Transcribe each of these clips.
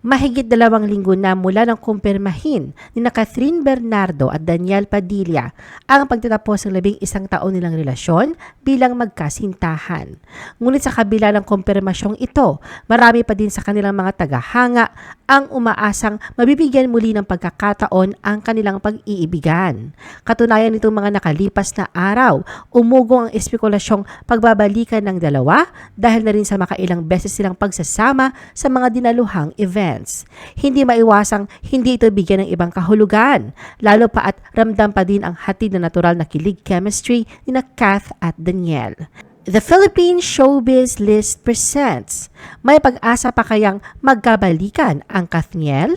Mahigit dalawang linggo na mula ng kumpirmahin ni na Catherine Bernardo at Daniel Padilla ang pagtatapos ng labing isang taon nilang relasyon bilang magkasintahan. Ngunit sa kabila ng kumpirmasyong ito, marami pa din sa kanilang mga tagahanga ang umaasang mabibigyan muli ng pagkakataon ang kanilang pag-iibigan. Katunayan nitong mga nakalipas na araw, umugong ang espekulasyong pagbabalikan ng dalawa dahil na rin sa makailang beses silang pagsasama sa mga dinaluhang events. Hindi maiwasang hindi ito bigyan ng ibang kahulugan, lalo pa at ramdam pa din ang hatid na natural na kilig chemistry ni na Kath at Daniel. The Philippine Showbiz List presents, may pag-asa pa kayang magkabalikan ang Kathniel?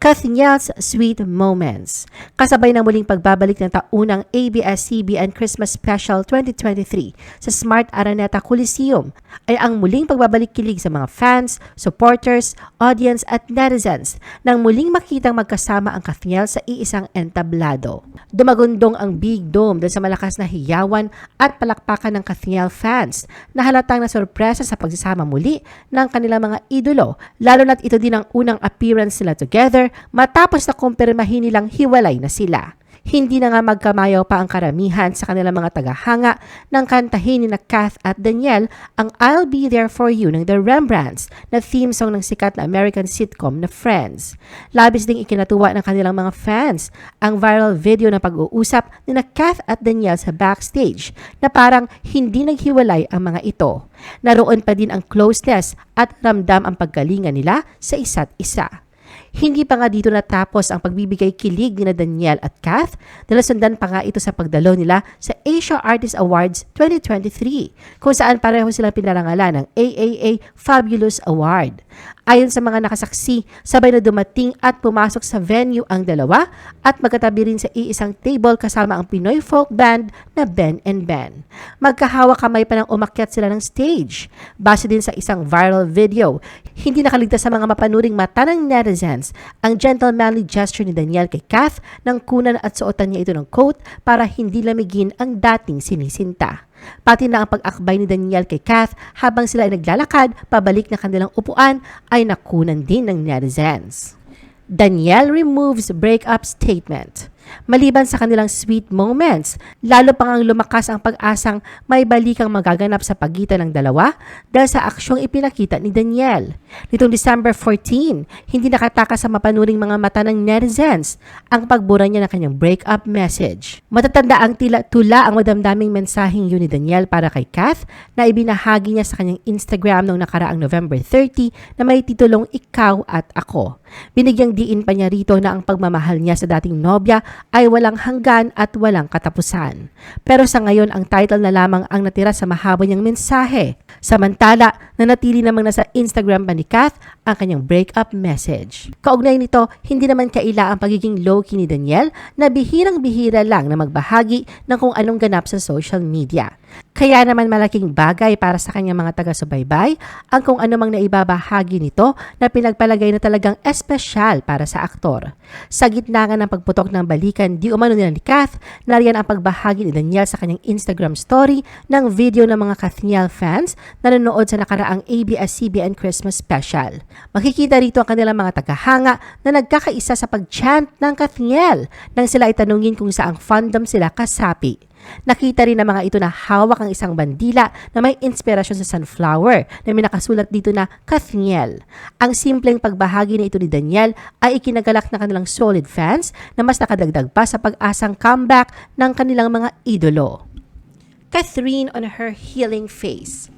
Kathniel's Sweet Moments. Kasabay ng muling pagbabalik ng taunang ABS-CBN Christmas Special 2023 sa Smart Araneta Coliseum ay ang muling pagbabalik kilig sa mga fans, supporters, audience at netizens nang muling makitang magkasama ang Kathniel sa iisang entablado. Dumagundong ang Big Dome dahil sa malakas na hiyawan at palakpakan ng Kathniel fans na halatang na sorpresa sa pagsasama muli ng kanilang mga idolo lalo na't ito din ang unang appearance nila together matapos na kumpirmahin nilang hiwalay na sila. Hindi na nga magkamayaw pa ang karamihan sa kanilang mga tagahanga nang kantahin ni na Kath at Daniel ang I'll Be There For You ng The Rembrandts na theme song ng sikat na American sitcom na Friends. Labis ding ikinatuwa ng kanilang mga fans ang viral video na pag-uusap ni na Kath at Daniel sa backstage na parang hindi naghiwalay ang mga ito. Naroon pa din ang closeness at ramdam ang paggalingan nila sa isa't isa. Hindi pa nga dito natapos ang pagbibigay kilig ni na Daniel at Kath dahil pa nga ito sa pagdalo nila sa Asia Artist Awards 2023 kung saan pareho silang pinarangalan ng AAA Fabulous Award. Ayon sa mga nakasaksi, sabay na dumating at pumasok sa venue ang dalawa at magkatabi rin sa iisang table kasama ang Pinoy folk band na Ben and Ben. Magkahawa kamay pa nang umakyat sila ng stage. Base din sa isang viral video, hindi nakaligtas sa mga mapanuring mata ng netizens ang gentlemanly gesture ni Daniel kay Kath nang kunan at suotan niya ito ng coat para hindi lamigin ang dating sinisinta. Pati na ang pag-akbay ni Daniel kay Kath habang sila ay naglalakad pabalik na kanilang upuan ay nakunan din ng netizens. Daniel removes breakup statement. Maliban sa kanilang sweet moments, lalo pang ang lumakas ang pag-asang may balikang magaganap sa pagitan ng dalawa dahil sa aksyong ipinakita ni Daniel. Nitong December 14, hindi nakatakas sa mapanuring mga mata ng netizens ang pagbura niya ng kanyang breakup message. Matatanda ang tila tula ang madamdaming mensaheng yun ni Daniel para kay Kath na ibinahagi niya sa kanyang Instagram noong nakaraang November 30 na may titulong Ikaw at Ako. Binigyang diin pa niya rito na ang pagmamahal niya sa dating nobya ay walang hanggan at walang katapusan. Pero sa ngayon, ang title na lamang ang natira sa mahaba niyang mensahe. Samantala, nanatili namang nasa Instagram pa ni Kath ang kanyang breakup message. Kaugnay nito, hindi naman kaila ang pagiging low-key ni Daniel na bihirang-bihira lang na magbahagi ng kung anong ganap sa social media. Kaya naman malaking bagay para sa kanyang mga taga-subaybay ang kung ano mang naibabahagi nito na pinagpalagay na talagang espesyal para sa aktor. Sa gitna nga ng pagputok ng balikan di umano nila ni Kath, nariyan ang pagbahagi ni Daniel sa kanyang Instagram story ng video ng mga Kathniel fans na nanonood sa nakaraang ABS-CBN Christmas Special. Makikita rito ang kanilang mga tagahanga na nagkakaisa sa pag-chant ng Kathniel nang sila itanungin kung saang fandom sila kasapi. Nakita rin ng mga ito na hawak ang isang bandila na may inspirasyon sa sunflower na may nakasulat dito na Kathniel. Ang simpleng pagbahagi na ito ni Daniel ay ikinagalak na kanilang solid fans na mas nakadagdag pa sa pag-asang comeback ng kanilang mga idolo. Catherine on her healing face.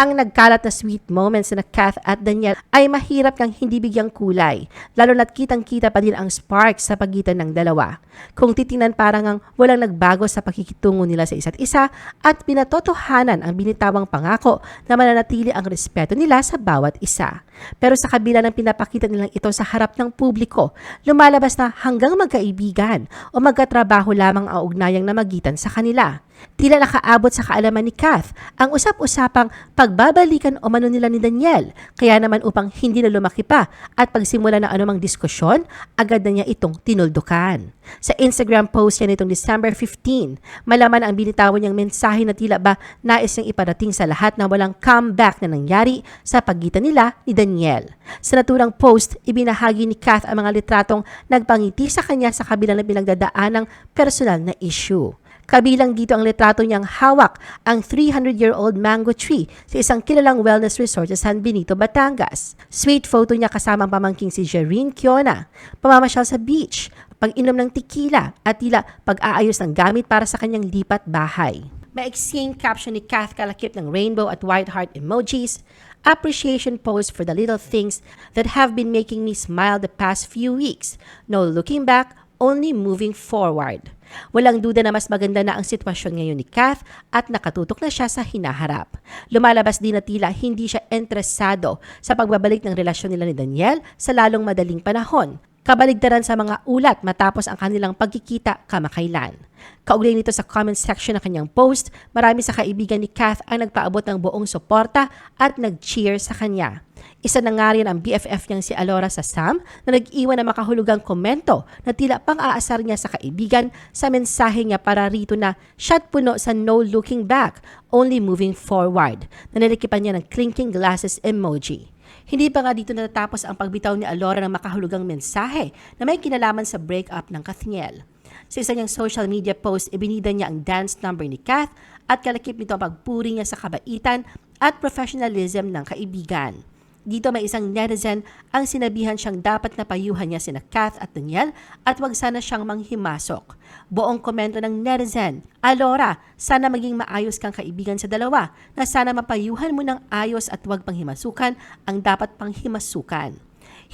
Ang nagkalat na sweet moments na Kath at Daniel ay mahirap kang hindi bigyang kulay, lalo na't kitang-kita pa din ang sparks sa pagitan ng dalawa. Kung titingnan parang ang walang nagbago sa pakikitungo nila sa isa't isa at pinatotohanan ang binitawang pangako na mananatili ang respeto nila sa bawat isa. Pero sa kabila ng pinapakita nilang ito sa harap ng publiko, lumalabas na hanggang magkaibigan o magkatrabaho lamang ang ugnayang namagitan sa kanila. Tila nakaabot sa kaalaman ni Kath ang usap-usapang pagbabalikan o mano nila ni Daniel. Kaya naman upang hindi na lumaki pa at pagsimula ng anumang diskusyon, agad na niya itong tinuldukan. Sa Instagram post niya nitong December 15, malaman ang binitawan niyang mensahe na tila ba nais niyang iparating sa lahat na walang comeback na nangyari sa pagitan nila ni Daniel. Sa naturang post, ibinahagi ni Kath ang mga litratong nagpangiti sa kanya sa kabila ng pinagdadaan ng personal na issue. Kabilang dito ang litrato niyang hawak ang 300-year-old mango tree sa isang kilalang wellness resort sa San Benito, Batangas. Sweet photo niya kasama ang pamangking si Jereen Kiona, pamamasyal sa beach, pag-inom ng tequila at tila pag-aayos ng gamit para sa kanyang lipat bahay. Maiksing caption ni Kath kalakip ng rainbow at white heart emojis, appreciation post for the little things that have been making me smile the past few weeks. No looking back, only moving forward. Walang duda na mas maganda na ang sitwasyon ngayon ni Kath at nakatutok na siya sa hinaharap. Lumalabas din na tila hindi siya interesado sa pagbabalik ng relasyon nila ni Daniel sa lalong madaling panahon. Kabaligtaran sa mga ulat matapos ang kanilang pagkikita kamakailan. Kaugnay nito sa comment section ng kanyang post, marami sa kaibigan ni Kath ang nagpaabot ng buong suporta at nag-cheer sa kanya. Isa na nga rin ang BFF niyang si Alora sa Sam na nag-iwan ng makahulugang komento na tila pang-aasar niya sa kaibigan sa mensahe niya para rito na shot puno sa no looking back, only moving forward, na nilikipan niya ng clinking glasses emoji. Hindi pa nga dito natatapos ang pagbitaw ni Alora ng makahulugang mensahe na may kinalaman sa breakup ng Kathniel. Sa isa niyang social media post, ibinida niya ang dance number ni Kath at kalakip nito ang pagpuri niya sa kabaitan at professionalism ng kaibigan. Dito may isang netizen ang sinabihan siyang dapat na payuhan niya sina Kath at Daniel at wag sana siyang manghimasok. Buong komento ng netizen, Alora, sana maging maayos kang kaibigan sa dalawa na sana mapayuhan mo ng ayos at wag panghimasukan ang dapat panghimasukan.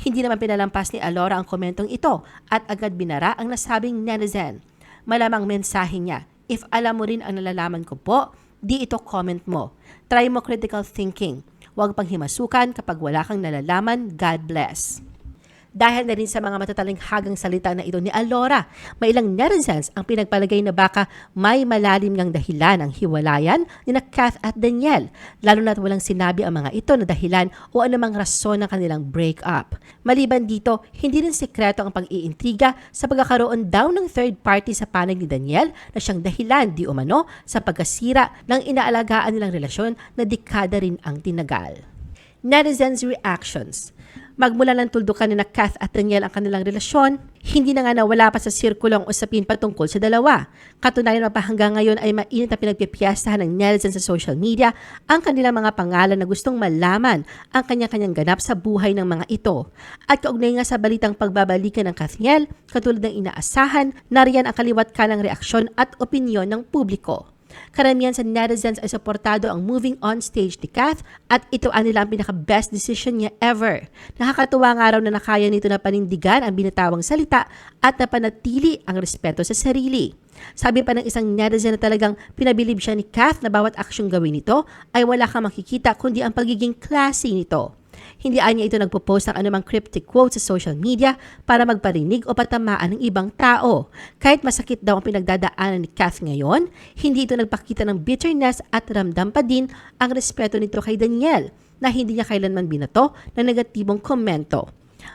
Hindi naman pinalampas ni Alora ang komentong ito at agad binara ang nasabing netizen. Malamang mensahe niya, if alam mo rin ang nalalaman ko po, di ito comment mo. Try mo critical thinking. Huwag panghimasukan kapag wala kang nalalaman. God bless. Dahil na rin sa mga matataling hagang salita na ito ni Alora, may ilang netizens ang pinagpalagay na baka may malalim ng dahilan ang hiwalayan ni na Kath at Daniel, lalo na't walang sinabi ang mga ito na dahilan o anumang rason ng kanilang breakup. Maliban dito, hindi rin sekreto ang pag-iintriga sa pagkakaroon daw ng third party sa panig ni Daniel na siyang dahilan di umano sa pagkasira ng inaalagaan nilang relasyon na dekada rin ang tinagal. Netizens' reactions Magmula ng tuldukan ni na Kath at Daniel ang kanilang relasyon, hindi na nga nawala pa sa sirkulo ang usapin patungkol sa dalawa. Katunayan pa hanggang ngayon ay mainit na pinagpipiyastahan ng netizens sa social media ang kanilang mga pangalan na gustong malaman ang kanya-kanyang ganap sa buhay ng mga ito. At kaugnay nga sa balitang pagbabalikan ng Kathniel, katulad ng inaasahan, nariyan ang kaliwat ka ng reaksyon at opinyon ng publiko. Karamihan sa netizens ay suportado ang moving on stage ni Kath at ito ang nila ang pinaka-best decision niya ever. Nakakatuwa nga raw na nakaya nito na panindigan ang binatawang salita at napanatili ang respeto sa sarili. Sabi pa ng isang netizen na talagang pinabilib siya ni Kath na bawat aksyong gawin nito ay wala kang makikita kundi ang pagiging classy nito. Hindi anya ito nagpo-post ng anumang cryptic quote sa social media para magparinig o patamaan ng ibang tao. Kahit masakit daw ang pinagdadaanan ni Kath ngayon, hindi ito nagpakita ng bitterness at ramdam pa din ang respeto nito kay Daniel na hindi niya kailanman binato ng negatibong komento.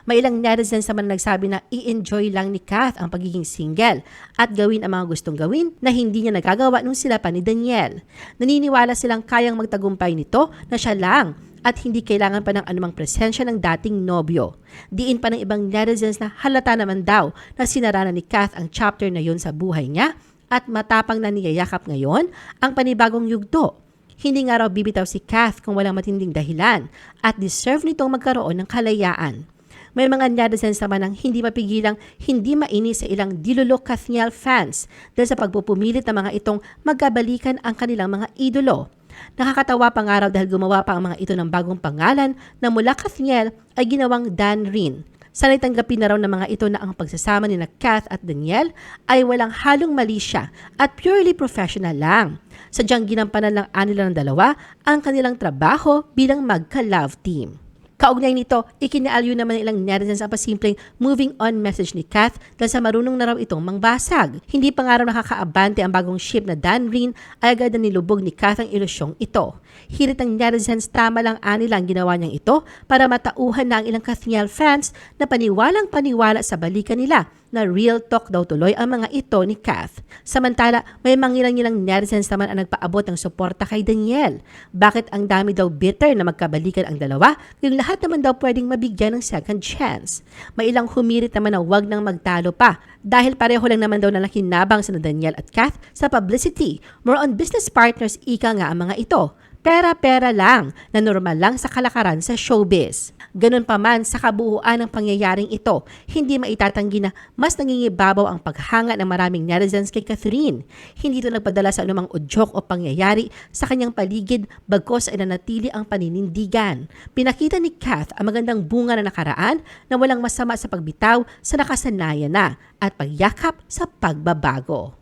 May ilang netizens naman nagsabi na i-enjoy lang ni Kath ang pagiging single at gawin ang mga gustong gawin na hindi niya nagagawa nung sila pa ni Daniel. Naniniwala silang kayang magtagumpay nito na siya lang at hindi kailangan pa ng anumang presensya ng dating nobyo. Diin pa ng ibang netizens na halata naman daw na sinara na ni Kath ang chapter na yun sa buhay niya at matapang na niyayakap ngayon ang panibagong yugto. Hindi nga raw bibitaw si Kath kung walang matinding dahilan at deserve nitong magkaroon ng kalayaan. May mga netizens naman ang hindi mapigilang hindi mainis sa ilang dilulok Kathniel fans dahil sa pagpupumilit ng mga itong magkabalikan ang kanilang mga idolo. Nakakatawa pang araw dahil gumawa pa ang mga ito ng bagong pangalan na mula Kathniel ay ginawang Dan Rin. Sanay tanggapin na raw ng mga ito na ang pagsasama ni na Kath at Daniel ay walang halong mali siya at purely professional lang. Sadyang ginampanan lang anila ng dalawa ang kanilang trabaho bilang magka-love team. Kaugnay nito, ikinaalyo naman ng ilang netizens ang pasimpleng moving on message ni Kath dahil sa marunong na raw itong mangbasag. Hindi pa nga raw nakakaabante ang bagong ship na Dan Green ay agad na nilubog ni Kath ang ilusyong ito. Hirit ng netizens tama lang ani lang ginawa niyang ito para matauhan na ang ilang Kathniel fans na paniwalang paniwala sa balikan nila na real talk daw tuloy ang mga ito ni Kath. Samantala, may mangilang-ilang netizens naman ang nagpaabot ng suporta kay Daniel. Bakit ang dami daw bitter na magkabalikan ang dalawa kung lahat naman daw pwedeng mabigyan ng second chance? May ilang humirit naman na wag nang magtalo pa dahil pareho lang naman daw na nakinabang sa Daniel at Kath sa publicity. More on business partners ika nga ang mga ito pera-pera lang na normal lang sa kalakaran sa showbiz. Ganun pa man sa kabuuan ng pangyayaring ito, hindi maitatanggi na mas nangingibabaw ang paghanga ng maraming netizens kay Catherine. Hindi ito nagpadala sa anumang udyok o pangyayari sa kanyang paligid bagkos ay nanatili ang paninindigan. Pinakita ni Kath ang magandang bunga na nakaraan na walang masama sa pagbitaw sa nakasanayan na at pagyakap sa pagbabago.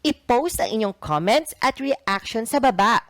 I-post ang inyong comments at reaction sa baba.